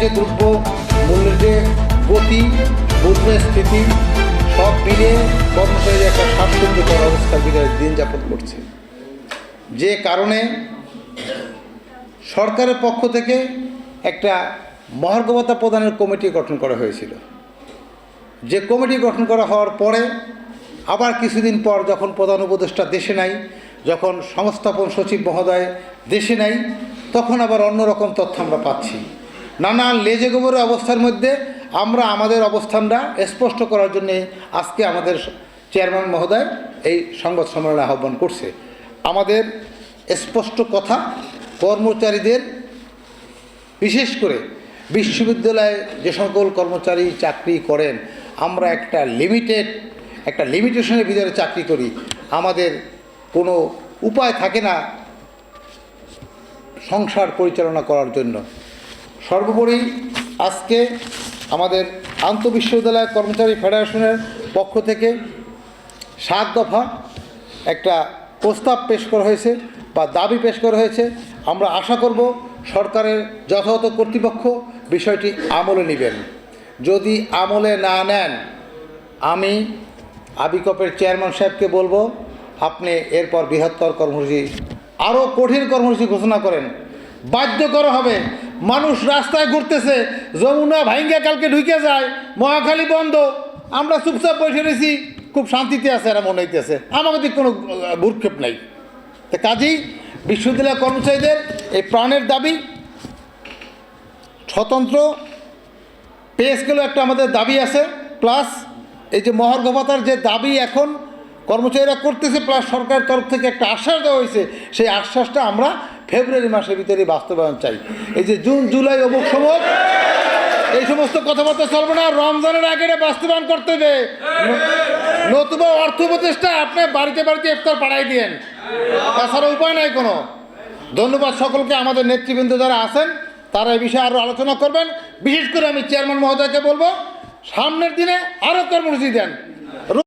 যে দ্রব্য মূল্যের যে গতি স্থিতি, সব মিলিয়ে কর্মচারী একটা স্বাচ্ছন্দ্যকর অবস্থার ভিতরে দিন যাপন করছে। যে কারণে সরকারের পক্ষ থেকে একটা মহার্গবতা প্রদানের কমিটি গঠন করা হয়েছিল। যে কমিটি গঠন করা হওয়ার পরে আবার কিছুদিন পর যখন প্রধান উপদেষ্টা দেশে নাই, যখন সংস্থাপন সচিব মহোদয় দেশে নাই, তখন আবার অন্যরকম তথ্য আমরা পাচ্ছি। নানান লেজে গোবরের অবস্থার মধ্যে আমরা আমাদের অবস্থানটা স্পষ্ট করার জন্যে আজকে আমাদের চেয়ারম্যান মহোদয় এই সংবাদ সম্মেলনে আহ্বান করছে। আমাদের স্পষ্ট কথা, কর্মচারীদের বিশেষ করে বিশ্ববিদ্যালয়ে যে সকল কর্মচারী চাকরি করেন, আমরা একটা লিমিটেড একটা লিমিটেশনের ভিতরে চাকরি করি। আমাদের কোনো উপায় থাকে না সংসার পরিচালনা করার জন্য। সর্বোপরি আজকে আমাদের আন্তঃবিশ্ববিদ্যালয় কর্মচারী ফেডারেশনের পক্ষ থেকে সাত দফা একটা প্রস্তাব পেশ করা হয়েছে বা দাবি পেশ করা হয়েছে। আমরা আশা করব সরকারের যথাযথ কর্তৃপক্ষ বিষয়টি আমলে নেবেন। যদি আমলে না নেন, আমি আবিকপের চেয়ারম্যান সাহেবকে বলব, আপনি এরপর বৃহত্তর কর্মসূচি, আরও কঠিন কর্মসূচি ঘোষণা করেন। বাধ্য করা হবে মানুষ রাস্তায় ঘুরতেছে, যমুনা ভাইঙ্গা কালকে ঢুকে যায়, মহাখালী বন্ধ। আমরা চুপচাপ বসে রয়েছি, খুব শান্তিতে আছে এরা, মনে হইতেছে। আমাদের দিক কোনো ভূক্ষেপ নাই। তা কাজেই বিশ্ববিদ্যালয় কর্মচারীদের এই প্রাণের দাবি, স্বতন্ত্র পে স্কেলও একটা আমাদের দাবি আছে, প্লাস এই যে মহার্ঘ ভাতার যে দাবি এখন কর্মচারীরা করতেছে, প্লাস সরকারের তরফ থেকে একটা আশ্বাস দেওয়া হয়েছে, সেই আশ্বাসটা আমরা ফেব্রুয়ারি মাসের ভিতরে বাস্তবায়ন চাই। এই যে জুন, জুলাই অমুক সময়, এই সমস্ত কথাবার্তা চলবে না। রমজানের আগে বাস্তবায়ন করতে হবে। নতুবা অর্থ উপদেষ্টা আপনি বাড়িতে বাড়িতে ইফতার পাঠাই দিয়েন। তাছাড়া উপায় নাই কোনো। ধন্যবাদ সকলকে। আমাদের নেতৃবৃন্দ যারা আছেন, তারা এই বিষয়ে আরও আলোচনা করবেন। বিশেষ করে আমি চেয়ারম্যান মহোদয়কে বলব, সামনের দিনে আরও কর্মসূচি দেন।